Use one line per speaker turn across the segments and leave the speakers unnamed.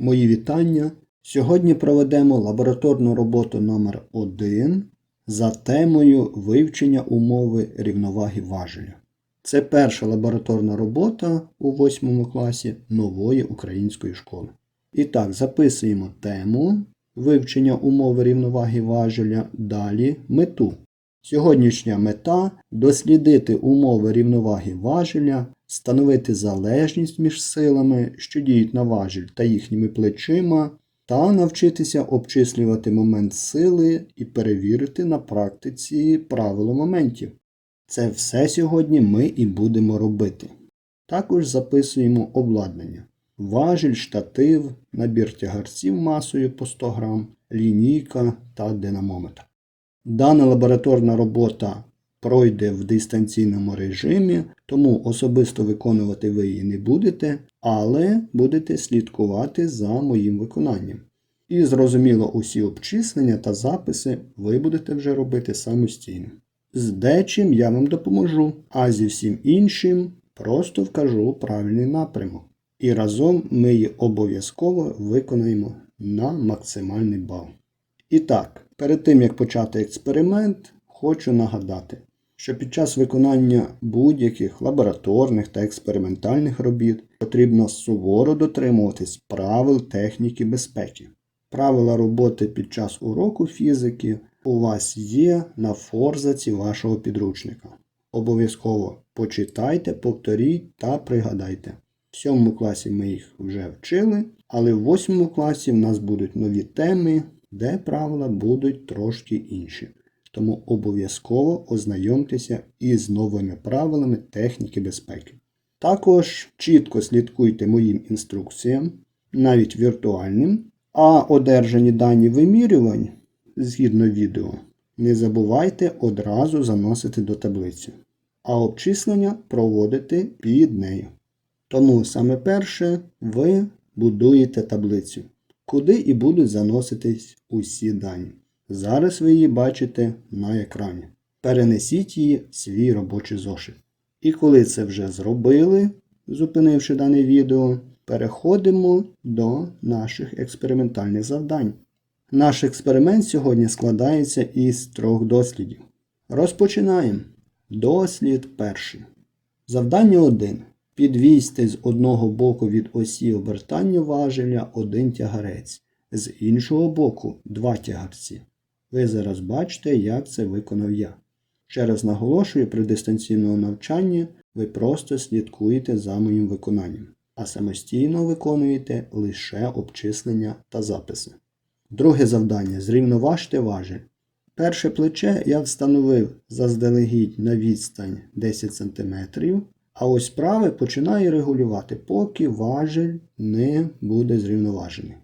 Мої вітання. Сьогодні проведемо лабораторну роботу номер 1 за темою вивчення умови рівноваги важеля. Це перша лабораторна робота у 8 класі нової української школи. І так, записуємо тему вивчення умови рівноваги важеля, далі мету. Сьогоднішня мета дослідити умови рівноваги важеля, встановити залежність між силами, що діють на важіль та їхніми плечима, та навчитися обчислювати момент сили і перевірити на практиці правило моментів. Це все сьогодні ми і будемо робити. Також записуємо обладнання. Важіль, штатив, набір тягарців масою по 100 грам, лінійка та динамометр. Дана лабораторна робота пройде в дистанційному режимі, тому особисто виконувати ви її не будете, але будете слідкувати за моїм виконанням. І зрозуміло, усі обчислення та записи ви будете вже робити самостійно. З дечим я вам допоможу, а зі всім іншим просто вкажу правильний напрямок. І разом ми її обов'язково виконаємо на максимальний бал. І так, перед тим як почати експеримент, хочу нагадати, що під час виконання будь-яких лабораторних та експериментальних робіт потрібно суворо дотримуватись правил техніки безпеки. Правила роботи під час уроку фізики у вас є на форзаці вашого підручника. Обов'язково почитайте, повторіть та пригадайте. В сьомому класі ми їх вже вчили, але в восьмому класі в нас будуть нові теми, де правила будуть трошки інші. Тому обов'язково ознайомтеся із новими правилами техніки безпеки. Також чітко слідкуйте моїм інструкціям, навіть віртуальним, а одержані дані вимірювань згідно відео, не забувайте одразу заносити до таблиці, а обчислення проводити під нею. Тому саме перше ви будуєте таблицю, куди і будуть заноситись усі дані. Зараз ви її бачите на екрані. Перенесіть її в свій робочий зошит. І коли це вже зробили, зупинивши дане відео, переходимо до наших експериментальних завдань. Наш експеримент сьогодні складається із трьох дослідів. Розпочинаємо. Дослід перший. Завдання 1. Підвісти з одного боку від осі обертання важеля один тягарець, з іншого боку два тягарці. Ви зараз бачите, як це виконав я. Ще раз наголошую, при дистанційному навчанні ви просто слідкуєте за моїм виконанням, а самостійно виконуєте лише обчислення та записи. Друге завдання зрівноважте важель. Перше плече я встановив заздалегідь на відстань 10 см, а ось праве починаю регулювати, поки важель не буде зрівноважений.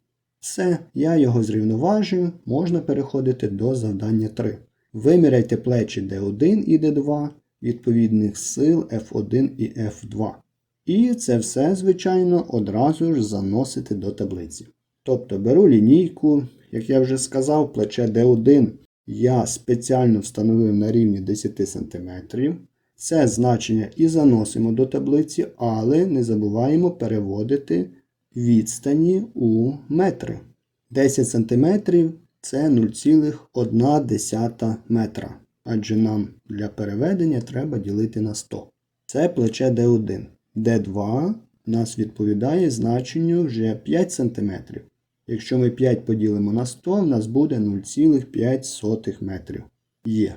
Все, я його зрівноважую, можна переходити до завдання 3. Виміряйте плечі D1 і D2 відповідних сил F1 і F2. І це все, звичайно, одразу ж заносити до таблиці. Тобто беру лінійку, як я вже сказав, плече D1 я спеціально встановив на рівні 10 см. Це значення і заносимо до таблиці, але не забуваємо переводити відстані у метри. 10 см це 0,1 метра. Адже нам для переведення треба ділити на 100. Це плече D1. D2 нас відповідає значенню вже 5 см. Якщо ми 5 поділимо на 100, в нас буде 0,5 метрів. Є.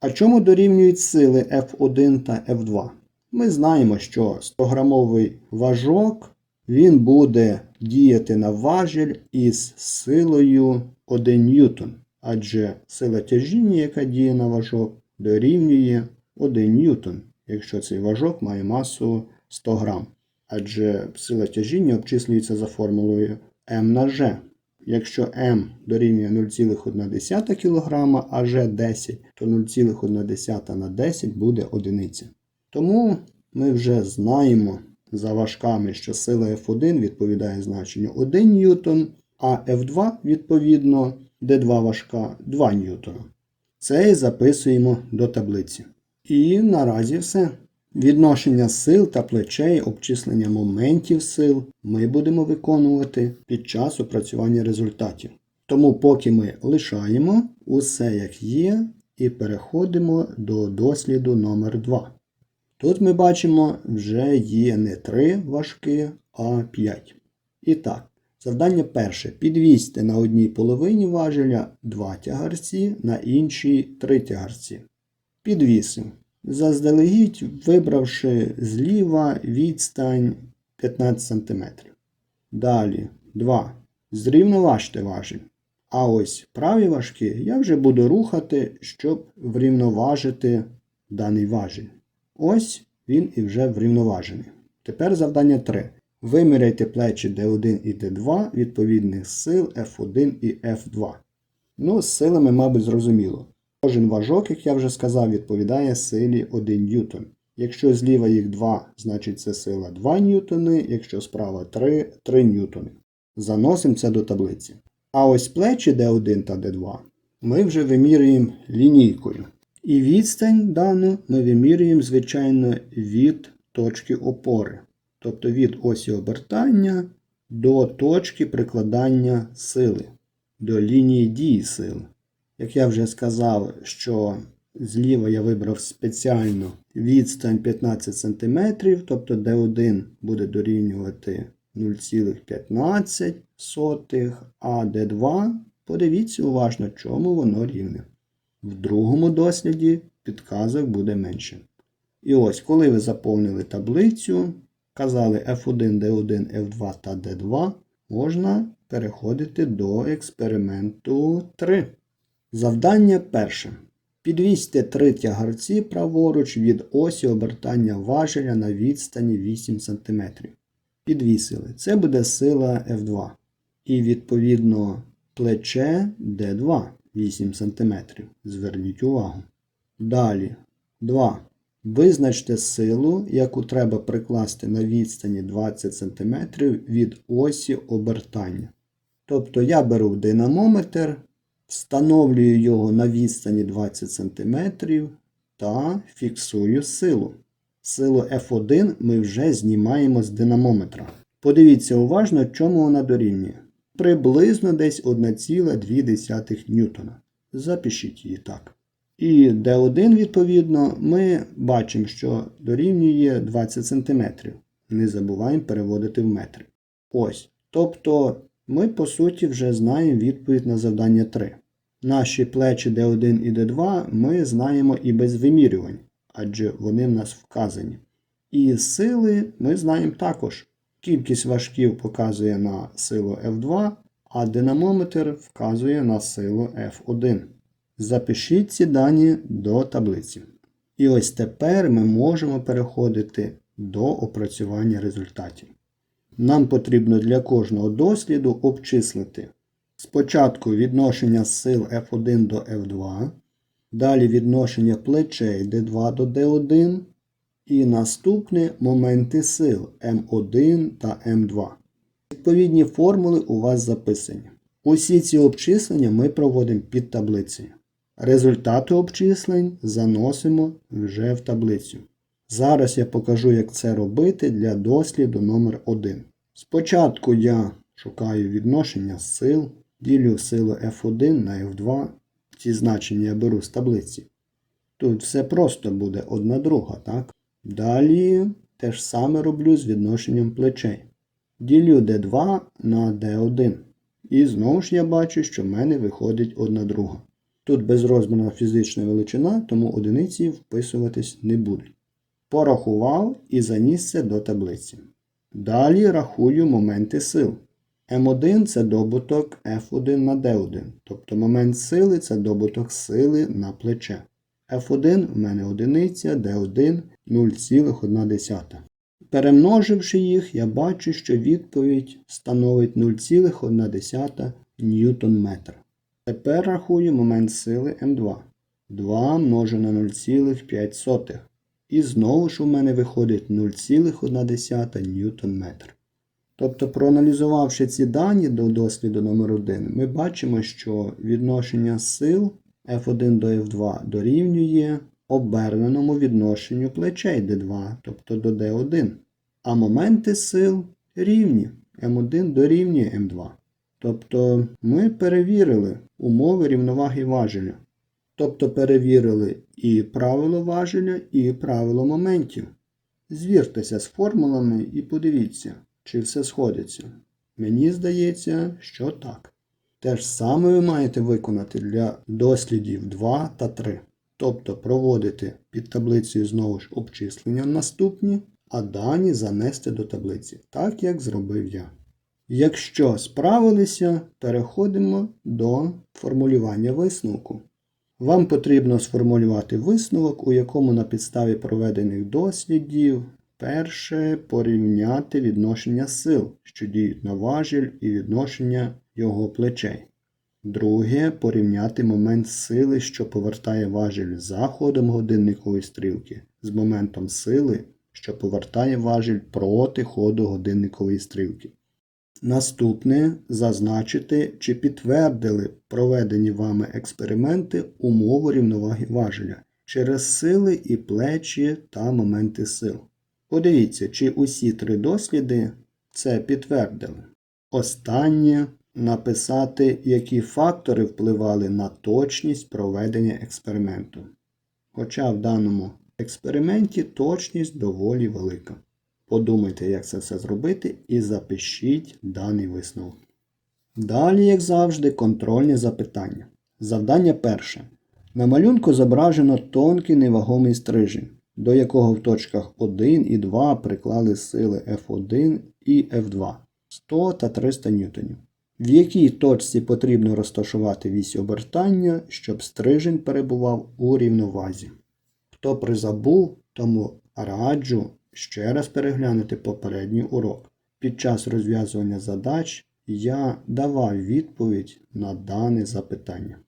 А чому дорівнюють сили F1 та F2? Ми знаємо, що 100-грамовий важок він буде діяти на важіль із силою 1 ньютон. Адже сила тяжіння, яка діє на важок, дорівнює 1 ньютон, якщо цей важок має масу 100 грам. Адже сила тяжіння обчислюється за формулою m на g. Якщо m дорівнює 0,1 кг, а g 10, то 0,1 на 10 буде одиниця. Тому ми вже знаємо за важками, що сила F1 відповідає значенню 1 ньютон, а F2 відповідно D2 важка 2 ньютона. Це і записуємо до таблиці. І наразі все. Відношення сил та плечей, обчислення моментів сил ми будемо виконувати під час опрацювання результатів. Тому поки ми лишаємо усе як є і переходимо до досліду номер 2. Тут ми бачимо вже є не 3 важки, а 5. І так, завдання перше. Підвісьте на одній половині важеля 2 тягарці, на іншій 3 тягарці. Підвісив. Заздалегідь вибравши зліва відстань 15 см. Далі 2. Зрівноважте важіль. А ось праві важки я вже буду рухати, щоб врівноважити даний важіль. Ось він і вже врівноважений. Тепер завдання 3. Виміряйте плечі D1 і D2 відповідних сил F1 і F2. Ну, з силами, мабуть, зрозуміло. Кожен важок, як я вже сказав, відповідає силі 1 ньютон. Якщо зліва їх 2, значить це сила 2 ньютони, якщо справа 3, 3 ньютони. Заносимо це до таблиці. А ось плечі D1 та D2 ми вже вимірюємо лінійкою. І відстань дану ми вимірюємо, звичайно, від точки опори. Тобто від осі обертання до точки прикладання сили, до лінії дії сили. Як я вже сказав, що зліва я вибрав спеціально відстань 15 см, тобто D1 буде дорівнювати 0,15, а D2, подивіться уважно, чому воно рівне. В другому досліді підказок буде менше. І ось, коли ви заповнили таблицю, казали F1, D1, F2 та D2, можна переходити до експерименту 3. Завдання перше. Підвісьте три тягарці праворуч від осі обертання важеля на відстані 8 см. Підвісили. Це буде сила F2. І відповідно плече D2 8 см. Зверніть увагу. Далі. 2. Визначте силу, яку треба прикласти на відстані 20 см від осі обертання. Тобто я беру динамометр, встановлюю його на відстані 20 см та фіксую силу. Силу F1 ми вже знімаємо з динамометра. Подивіться уважно, чому вона дорівнює. Приблизно десь 1,2 ньютона. Запишіть її так. І D1, відповідно, ми бачимо, що дорівнює 20 см. Не забуваємо переводити в метри. Ось. Тобто ми, по суті, вже знаємо відповідь на завдання 3. Наші плечі D1 і D2 ми знаємо і без вимірювань, адже вони в нас вказані. І сили ми знаємо також. Кількість важків показує на силу F2, а динамометр вказує на силу F1. Запишіть ці дані до таблиці. І ось тепер ми можемо переходити до опрацювання результатів. Нам потрібно для кожного досліду обчислити спочатку відношення сил F1 до F2, далі відношення плечей D2 до D1, і наступне моменти сил М1 та М2. Відповідні формули у вас записані. Усі ці обчислення ми проводимо під таблицею. Результати обчислень заносимо вже в таблицю. Зараз я покажу, як це робити для досліду номер 1 Спочатку я шукаю відношення сил, ділю силу F1 на F2. Ці значення я беру з таблиці. Тут все просто буде одна друга, так? Далі те ж саме роблю з відношенням плечей. Ділю D2 на D1. І знову ж я бачу, що в мене виходить одна друга. Тут безрозмірна фізична величина, тому одиниці вписуватись не будуть. Порахував і заніс це до таблиці. Далі рахую моменти сил. М1 це добуток F1 на D1, тобто момент сили це добуток сили на плече. F1 в мене одиниця, D1 0,1. Перемноживши їх, я бачу, що відповідь становить 0,1 ньютон метр. Тепер рахую момент сили М2. 2 множу на 0,5. І знову ж у мене виходить 0,1 ньютон метр. Тобто, проаналізувавши ці дані до досліду номер 1 ми бачимо, що відношення сил F1 до F2 дорівнює оберненому відношенню плечей d2, тобто до d1. А моменти сил рівні. М1 дорівнює М2. Тобто ми перевірили умови рівноваги важеля. Тобто перевірили і правило важеля, і правило моментів. Звіртеся з формулами і подивіться, чи все сходиться. Мені здається, що так. Те ж саме ви маєте виконати для дослідів 2 та 3. Тобто проводити під таблицею знову ж обчислення наступні, а дані занести до таблиці, так як зробив я. Якщо справилися, переходимо до формулювання висновку. Вам потрібно сформулювати висновок, у якому на підставі проведених дослідів перше порівняти відношення сил, що діють на важіль, і відношення його плечей. Друге порівняти момент сили, що повертає важіль за ходом годинникової стрілки, з моментом сили, що повертає важіль проти ходу годинникової стрілки. Наступне зазначити, чи підтвердили проведені вами експерименти умову рівноваги важеля через сили і плечі та моменти сил. Подивіться, чи усі три досліди це підтвердили. Останнє написати, які фактори впливали на точність проведення експерименту. Хоча в даному експерименті точність доволі велика. Подумайте, як це все зробити, і запишіть даний висновок. Далі, як завжди, контрольні запитання. Завдання перше. На малюнку зображено тонкий невагомий стрижень, до якого в точках 1 і 2 приклали сили F1 і F2 100 та 300 ньютонів. В якій точці потрібно розташувати вісь обертання, щоб стрижень перебував у рівновазі. Хто призабув, тому раджу ще раз переглянути попередній урок. Під час розв'язування задач я давав відповідь на дане запитання.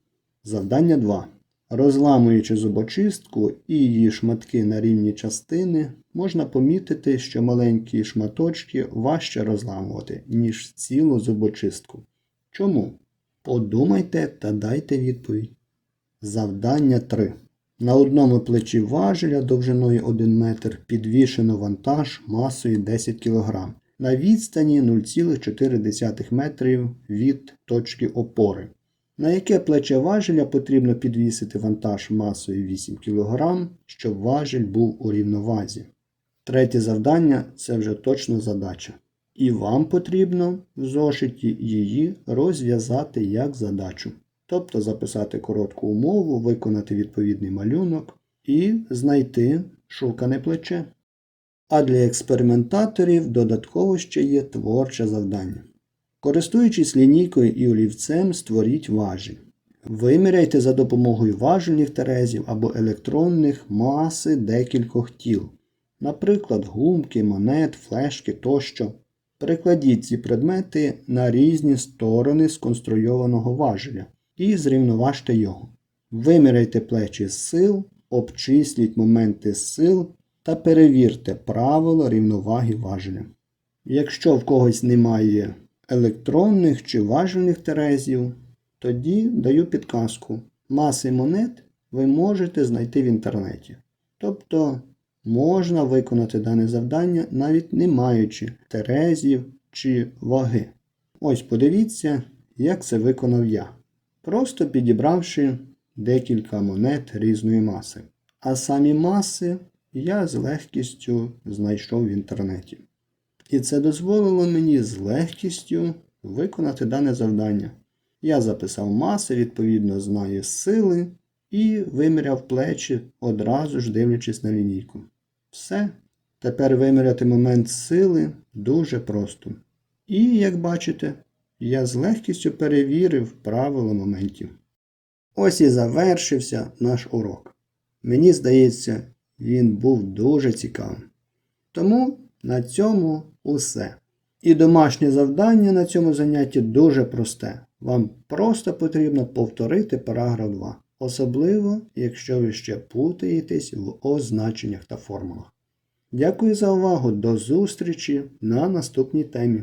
Завдання 2. Розламуючи зубочистку і її шматки на рівні частини, можна помітити, що маленькі шматочки важче розламувати, ніж цілу зубочистку. Чому? Подумайте та дайте відповідь. Завдання 3. На одному плечі важеля довжиною 1 метр підвішено вантаж масою 10 кг на відстані 0,4 метрів від точки опори. На яке плече важеля потрібно підвісити вантаж масою 8 кг, щоб важель був у рівновазі. Третє завдання це вже точно задача. І вам потрібно в зошиті її розв'язати як задачу. Тобто записати коротку умову, виконати відповідний малюнок і знайти шукане плече. А для експериментаторів додатково ще є творче завдання. Користуючись лінійкою і олівцем, створіть важіль. Виміряйте за допомогою важельних терезів або електронних маси декількох тіл, наприклад, гумки, монет, флешки тощо. Перекладіть ці предмети на різні сторони сконструйованого важеля і зрівноважте його. Виміряйте плечі з сил, обчисліть моменти сил та перевірте правило рівноваги важеля. Якщо в когось немає електронних чи важельних терезів, тоді даю підказку. Маси монет ви можете знайти в інтернеті. Тобто можна виконати дане завдання, навіть не маючи терезів чи ваги. Ось подивіться, як це виконав я. Просто підібравши декілька монет різної маси. А самі маси я з легкістю знайшов в інтернеті. І це дозволило мені з легкістю виконати дане завдання. Я записав маси, відповідно, знаю сили і виміряв плечі, одразу ж дивлячись на лінійку. Все. Тепер виміряти момент сили дуже просто. І, як бачите, я з легкістю перевірив правила моментів. Ось і завершився наш урок. Мені здається, він був дуже цікавим. Тому на цьому усе. І домашнє завдання на цьому занятті дуже просте. Вам просто потрібно повторити параграф 2, особливо, якщо ви ще путаєтесь в означеннях та формулах. Дякую за увагу. До зустрічі на наступній темі.